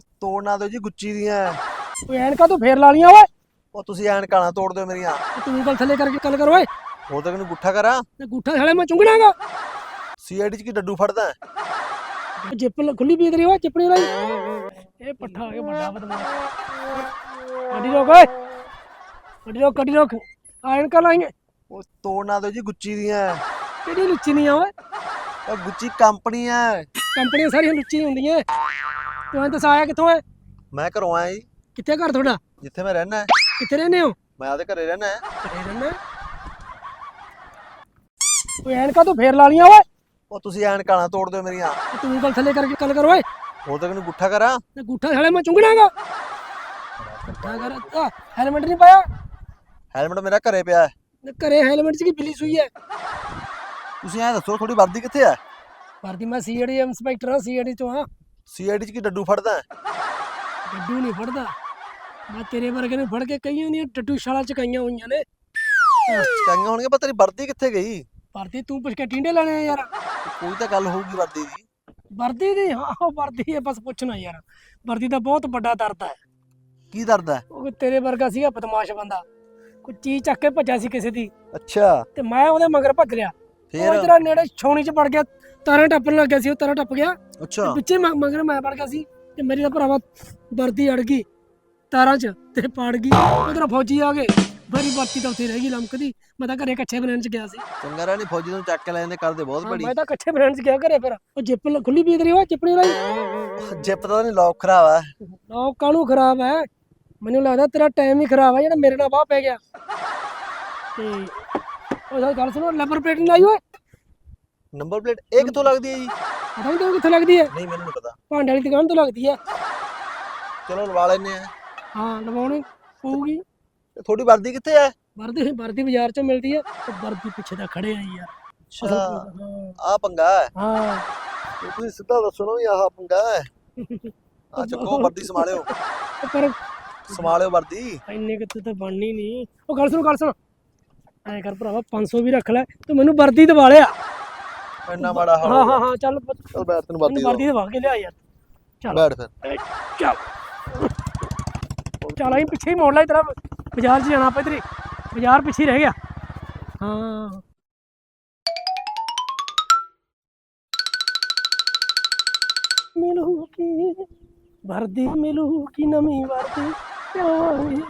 ਤੋੜ ਨਾ ਦਿਓ ਜੀ ਗੁੱਚੀ ਦੀਆਂ। ਓਏ ਐਨਕਾਂ ਤੂੰ ਫੇਰ ਲਾ ਲੀਆਂ ਓਏ। ਉਹ ਤੁਸੀਂ ਐਨਕਾਂ ਨਾ ਤੋੜ ਦਿਓ ਮੇਰੀਆਂ। ਤੇ ਗੱਲ ਥੱਲੇ ਕਰਕੇ ਗੱਲ ਕਰ ਓਏ। ਉਹ ਤੱਕ ਨੂੰ ਗੁੱਠਾ ਕਰਾਂ? ਤੇ ਗੂਠਾ ਸਾਲੇ ਮੈਂ ਚੁੰਗਣਾਗਾ ਸੀਆਈਡੀ ਚ ਕੀ ਡੱਡੂ ਫੜਦਾ? ਹੈ? ਜਿੱਪ ਲ- ਖੁੱਲੀ ਪੀ ਤੇਰੀ ਓਏ ਚਿਪਣੀ ਲਈ। ਇਹ ਪੱਠਾ ਆ ਗਿਆ ਵੱਡਾ ਬਦਮਾਸ਼। ਗੱਡੀ ਰੋਕ ਓਏ। ਗੱਡੀ ਰੋਕ ਗੱਡੀ ਰੋਕ। ਆ ਐਨਕਾਂ ਲਾਈਆਂ। ਉਹ ਤੋੜ ਨਾ ਦਿਓ ਜੀ ਗੁੱਚੀ ਦੀਆਂ। ਕਿਹੜੀ ਲੁੱਚੀ ਨਹੀਂ ਆ ਓਏ? ਉਹ ਗੁੱਚੀ ਕੰਪਨੀ ਹੈ ਕੰਪਨੀਆਂ ਸਾਰੀਆਂ ਲੁੱਚੀ ਹੁੰਦੀਆਂ। ਤੂੰ ਦੱਸ ਆਇਆ ਕਿੱਥੋਂ ਹੈ ਮੈਂ ਘਰੋਂ ਆਇਆ ਜੀ। ਕਿੱਥੇ ਘਰ ਤੁਹਾਡਾ? ਜਿੱਥੇ ਮੈਂ ਰਹਿਣਾ ਹੈ ਕਿੱਥੇ ਰਹਿੰਦੇ ਹੋ? ਮੈਂ ਆਪਦੇ ਘਰੇ ਰਹਿਣਾ ਹੈ ਘਰੇ ਰਹਿੰਦੇ? ਓਏ ਐਨਕਾਂ ਤੂੰ ਫੇਰ ਲਾ ਲੀਆਂ ਓਏ? ਉਹ ਤੁਸੀਂ ਐਨਕਾਂ ਨਾ ਤੋੜ ਦਿਓ ਮੇਰੀਆਂ। ਤੇ ਤੂੰ ਗੱਲ ਥੱਲੇ ਕਰਕੇ ਗੱਲ ਕਰ ਓਏ। ਉਹ ਤੱਕ ਨੂੰ ਗੁੱਠਾ ਕਰਾਂ। ਤੇ ਗੂਠਾ ਸਾਲੇ ਮੈਂ ਚੁੰਗਣਾਗਾ। ਗੂਠਾ ਕਰ ਆ ਹੈਲਮਟ ਨਹੀਂ ਪਾਇਆ? ਹੈਲਮਟ ਮੇਰਾ ਘਰੇ ਪਿਆ। ਹੈ ਤੇ ਘਰੇ ਹੈਲਮਟ 'ਚ ਕੀ ਬਿੱਲੀ ਸੂਈ ਹੈ ਤੁਸੀਂ ਐਂ ਦੱਸੋ ਤੁਹਾਡੀ ਵਰਦੀ ਕਿੱਥੇ ਹੈ ਵਰਦੀ ਮੈਂ ਸੀਆਈਡੀ ਇੰਸਪੈਕਟਰ ਹਾਂ ਸੀਆਈਡੀ ਚੋਂ ਹਾਂ ਸੀਆਈਡੀ ਚ ਕੀ ਡੱਡੂ ਫੜਦਾ? ਹੈ? ਡੱਡੂ ਨਹੀਂ ਫੜਦਾ। ਮੈਂ ਤੇਰੇ ਵਰਗੇ ਨੂੰ ਫੜ ਕੇ ਕਈਆਂ ਦੀਆਂ ਡੱਡੂ ਸ਼ਾਲਾ ਚਕਾਈਆਂ ਹੋਈਆਂ ਨੇ। ਚੰਗਾ ਹੋਣਗੇ ਪਰ ਤੇਰੀ ਵਰਦੀ ਕਿੱਥੇ ਗਈ? ਵਰਦੀ ਤੂੰ ਪੁੱਛ ਕੇ ਟਿੰਡੇ ਲੈਣੇ ਆ ਯਾਰ। ਕੋਈ ਤਾਂ ਗੱਲ ਹੋਊਗੀ ਵਰਦੀ ਦੀ। ਵਰਦੀ ਦੀ? ਹਾਂ ਉਹ ਵਰਦੀ ਹੈ ਬਸ ਪੁੱਛਣਾ ਯਾਰ। ਵਰਦੀ ਦਾ ਬਹੁਤ ਵੱਡਾ ਦਰਦ ਹੈ। ਕੀ ਦਰਦ ਹੈ? ਉਹ ਤੇਰੇ ਵਰਗਾ ਸੀਗਾ ਬਦਮਾਸ਼ ਬੰਦਾ। ਕੋਈ ਚੀਜ਼ ਚੱਕ ਕੇ ਭੱਜਿਆ ਸੀ ਕਿਸੇ ਦੀ। ਅੱਛਾ। ਤੇ ਮੈਂ ਉਹਦੇ ਮਗਰ ਭੱਜ ਲਿਆ। ਉਹ ਫੇਰ ਇਧਰ ਨੇੜੇ ਛਾਉਣੀ 'ਚ ਵੜ ਗਿਆ। ਤਾਰਾਂ ਟੱਪਣ ਲੱਗ ਗਿਆ ਸੀ ਉਹ ਤਾਰਾਂ ਟੱਪ ਗਿਆ। ਅੱਛਾ। ਪਿੱਛੇ ਮ- ਮਗਰ ਮੈਂ ਵੜ ਗਿਆ ਸੀ ਤੇ ਮੇਰੀ ਤਾਂ ਭਰਾਵਾ ਵਰਦੀ ਅੜ ਗਈ ਤਾਰਾਂ 'ਚ ਤੇ ਪਾੜ ਗਈ। ਉਧਰ ਫੌਜੀ ਆ ਗਏ। ਮੇਰੀ ਵਰਦੀ ਤਾਂ ਉੱਥੇ ਰਹਿ ਗਈ ਲਮਕਦੀ। ਮੈਂ ਤਾਂ ਘਰੇ ਕੱਛੇ ਬਣਾਉਣ 'ਚ ਗਿਆ ਸੀ। ਚੰਗਾ ਰਹਿ ਨਹੀਂ ਫੌਜੀ ਨੂੰ ਚੱਕ ਕੇ ਲੈ ਜਾਂਦੇ ਕਰਦੇ ਬਹੁਤ ਹਾਂ, ਬੜੀ। ਮੈਂ ਤਾਂ ਕੱਛੇ ਬਣਾਉਣ 'ਚ ਗਿਆ ਘਰੇ ਫਿਰ। ਉਹ ਜਿੱਪ ਲ- ਖੁੱਲੀ ਪੀ ਤੇਰੀ ਉਹ ਚਿਪਣੀ ਲਈ। ਜਿੱਪ ਦਾ ਨਹੀਂ ਲੌਕ ਖਰਾਬ ਹੈ ਲੋਕ ਕਾਹਨੂੰ ਖਰਾਬ ਹੈ ਮੈਨੂੰ ਲੱਗਦਾ ਤੇਰਾ ਟਾਈਮ ਹੀ ਖਰਾਬ ਹੈ ਜਿਹੜਾ ਮੇਰੇ ਨਾਲ ਵਾਹ ਪੈ ਗਿਆ। ਤੇ ਉਹ ਗੱਲ ਸੁਣੋ ਲੈਬਰ ਪਲੇਟ ਨਹੀਂ ਲਾਈ ਓਏ। ਨੰਬਰ ਪਲੇਟ ਇਹ ਕਿੱਥੋਂ ਲੱਗਦੀ ਹੈ ਜੀ? ਪਤਾ ਨਹੀਂ ਕਿੱਥੇ ਲੱਗਦੀ ਹੈ? ਨਹੀਂ ਮੈਨੂੰ ਨਹੀਂ ਪਤਾ। ਭਾਂਡੇ ਵਾਲੀ ਦੁਕਾਨ ਤੋਂ ਲੱਗਦੀ ਹੈ। ਚਲੋ ਲਵਾ ਲੈਨੇ ਆ ਹਾਂ ਲਵਾਉਣੀ ਪਊਗੀ। ਤੇ ਤੁਹਾਡੀ ਵਰਦੀ ਕਿੱਥੇ ਹੈ? ਵਰਦੀ ਵਰਦੀ ਬਾਜ਼ਾਰ 'ਚ ਮਿਲਦੀ ਹੈ। ਤੇ ਵਰਦੀ ਪਿੱਛੇ ਤਾਂ ਖੜੇ ਆ ਯਾਰ। ਆ ਪੰਗਾ ਹੈ। ਹਾਂ। ਤੇ ਤੁਸੀਂ ਸਿੱਧਾ ਦੱਸੋ ਨਾ ਵੀ ਆਹ ਪੰਗਾ ਹੈ। ਆ ਚੱਕੋ ਵਰਦੀ ਸੰਭਾਲਿਓ। ਪਰ ਸੰਭਾਲਿਓ ਵਰਦੀ। ਇੰਨੇ ਕਿਤੇ ਤਾਂ ਬਣਨੀ ਨਹੀਂ ਉਹ ਗੱਲ ਸੁਣ ਗੱਲ ਸੁਣ। ਐ ਕਰ ਭਰਾਵਾ 500 ਵੀ ਰੱਖ ਲੈ। ਤੂੰ ਮੈਨੂੰ ਵਰਦੀ ਦਵਾ ਲਿਆ। ਇੰਨਾ ਮਾੜਾ ਹਾਲ ਹਾਂ ਹੋ ਹਾਂ ਚੱਲ ਚੱਲ ਬੈਠ ਤੈਨੂੰ ਮੈਨੂੰ ਵਰਦੀ ਦੋ ਦਵਾ ਕੇ ਲਿਆ ਯਾਰ। ਚੱਲ। ਬੈਠ ਫਿਰ। ਚੱਲ। ਚੱਲ ਅਸੀਂ ਪਿੱਛੇ ਹੀ ਮੋੜ ਲੈ ਤੇਰਾ। ਬਾਜ਼ਾਰ 'ਚ ਜਾਣਾ ਆਪਾਂ ਇਧਰ ਬਾਜ਼ਾਰ ਪਿੱਛੇ ਰਹਿ ਗਿਆ। ਹਾਂ। ਮਿਲੂ ਕੀ? ਵਰਦੀ ਮਿਲੂ ਕੀ? ਨਵੀਂ ਵਰਦੀ। ਪਿਆਰੀ